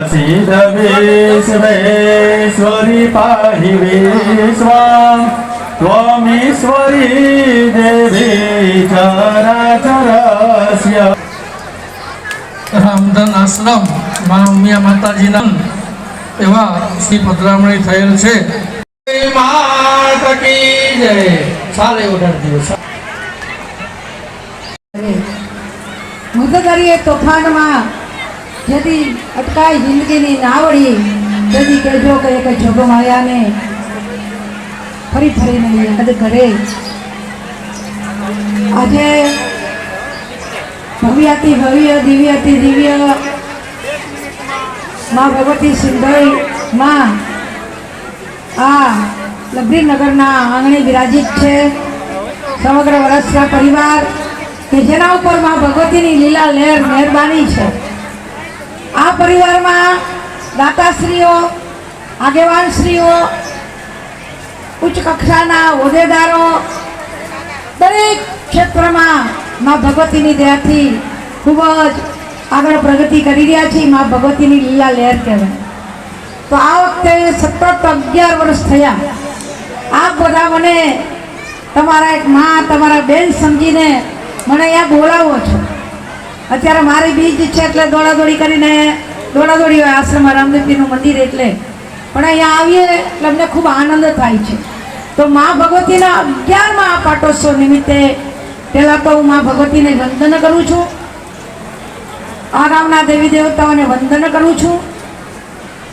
सिद्ध विश्वेश्वरि पाहि विश्वं त्वमीश्वरी देवी चराचरस्य રામધન આશ્રમ મા ઉમિયા માતાજીના એવા શ્રી પધરામણી થયેલ છે માત કી જય ચાલે ઓર્ડર દિવસ મુદગરીએ તોફાનમાં જેથી અટકાઈ જિંદગીની નાવડી તેથી કહેજો કે એક જોગો માયાને ફરી ફરીને યાદ કરે. આજે ભવ્યાતિ ભવ્ય, દિવ્યાતિ દિવ્યમાં ભગવતી સિંધઈ માં આ લબ્ધીનગરના આંગણે વિરાજિત છે સમગ્ર વરસના પરિવાર કે જેના ઉપરમાં ભગવતીની લીલા લહેર મહેરબાની છે. આ પરિવારમાં દાતાશ્રીઓ, આગેવાનશ્રીઓ ઉચ્ચ કક્ષાના હોદ્દેદારો, દરેક ક્ષેત્રમાં મા ભગવતીની દયાથી ખૂબ જ આગળ પ્રગતિ કરી રહ્યા છે, મા ભગવતીની લીલા લહેર કહેવાય. તો આ વખતે સતત અગિયાર વર્ષ થયા. આપ બધા મને તમારા એક મા, તમારા બેન સમજીને મને અહીંયા બોલાવો છો. અત્યારે મારી બીજ છે એટલે દોડાદોડી કરીને દોડાદોડી હોય આશ્રમમાં રામદેવજીનું મંદિર એટલે. પણ અહીંયા આવીએ એટલે અમને ખૂબ આનંદ થાય છે. તો મા ભગવતીના અગિયારમાં આ પાટોત્સવ નિમિત્તે પહેલાં તો હું મા ભગવતીને વંદન કરું છું. આ ગામના દેવી દેવતાઓને વંદન કરું છું.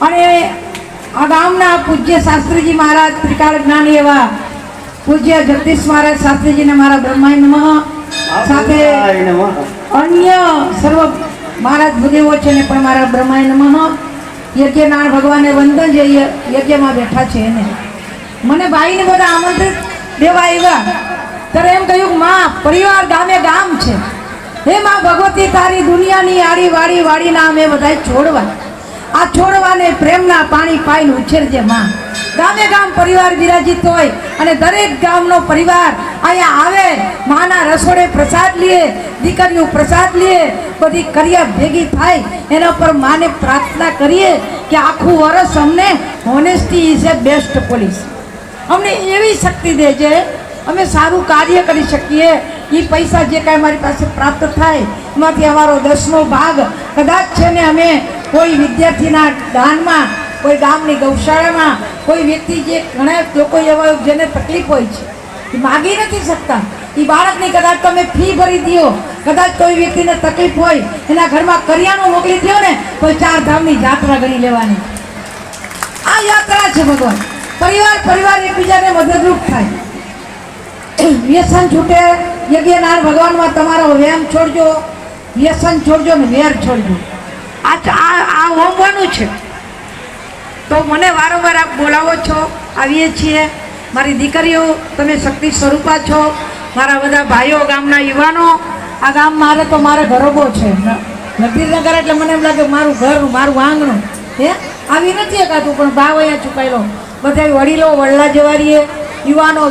અને આ ગામના પૂજ્ય શાસ્ત્રીજી મહારાજ ત્રિકાળ જ્ઞાની એવા પૂજ્ય જગદીશ મહારાજ શાસ્ત્રીજીને મારા બ્રહ્માંડ નમઃ. સાથે અન્ય સર્વ મહારાજ ભૂદેવો છે ને પણ મારા બ્રહ્માય નમઃ. યજ્ઞનારાયણ ભગવાનને વંદન જે યજ્ઞમાં બેઠા છે એને. મને ભાઈને બધા આમંત્રિત દેવા આવ્યા. ત્યારે એમ કહ્યું માં, પરિવાર ગામે ગામ છે. હે માં ભગવતી, તારી દુનિયાની આડી વાડી વાડીના અમે બધા છોડવા. આ છોડવાને પ્રેમના પાણી પાઈને ઉછેરજે, માં. ગામે ગામ પરિવાર વિરાજિત હોય અને દરેક ગામનો પરિવાર અહીંયા આવે, માના રસોડે પ્રસાદ લે દીકરીઓ પ્રસાદ લે, બધી કરિયા ભેગી થાય, એના પર માને પ્રાર્થના કરીએ કે આખું વર્ષ અમને honesty is a best policy અમને એવી શક્તિ દે છે અમે સારું કાર્ય કરી શકીએ. એ પૈસા જે કાંઈ અમારી પાસે પ્રાપ્ત થાય, એમાંથી અમારો દસમો ભાગ કદાચ છે ને અમે કોઈ વિદ્યાર્થીના દાનમાં કોઈ ગામની ગૌશાળામાં કોઈ વ્યક્તિ જે ઘણા લોકો એવા જેને તકલીફ હોય છે, એ માગી નથી શકતા. એ બાળકની કદાચ તમે ફી ભરી દો, કદાચ કોઈ વ્યક્તિને તકલીફ હોય, એના ઘરમાં કરિયાણું મોકલી દો ને, તો ચાર ધામની યાત્રા ગણી લેવાની. આ યાત્રા છે ભગવાન. પરિવાર પરિવાર એકબીજાને મદદરૂપ થાય. વ્યસન છૂટે યજ્ઞનાર ભગવાનમાં તમારો વેમ છોડજો, વ્યસન છોડજો ને વેર છોડજો. આ આ હોમવાનું છે. તો મને વારંવાર આપ બોલાવો છો, આવીએ છીએ. મારી દીકરીઓ, તમે શક્તિ સ્વરૂપા છો. મારા બધા ભાઈઓ, ગામના યુવાનો, આ ગામ મારે તો મારે ઘરોબો છે. નગર એટલે મને એમ લાગે મારું ઘર, મારું આંગણું. હે? આવી નથી એકાતું પણ ભાવ અહીંયા ચૂકાયેલો બધા વડીલો, વડલા જવારીએ, યુવાનો,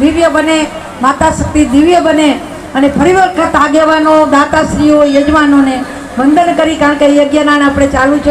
દિવ્ય બને, માતા શક્તિ દિવ્ય બને, અને ફરી વખત આગેવાનો, દાતાશ્રીઓ, યજમાનોને વંદન કરી, કારણ કે યજ્ઞનાણ આપણે ચાલુ છે.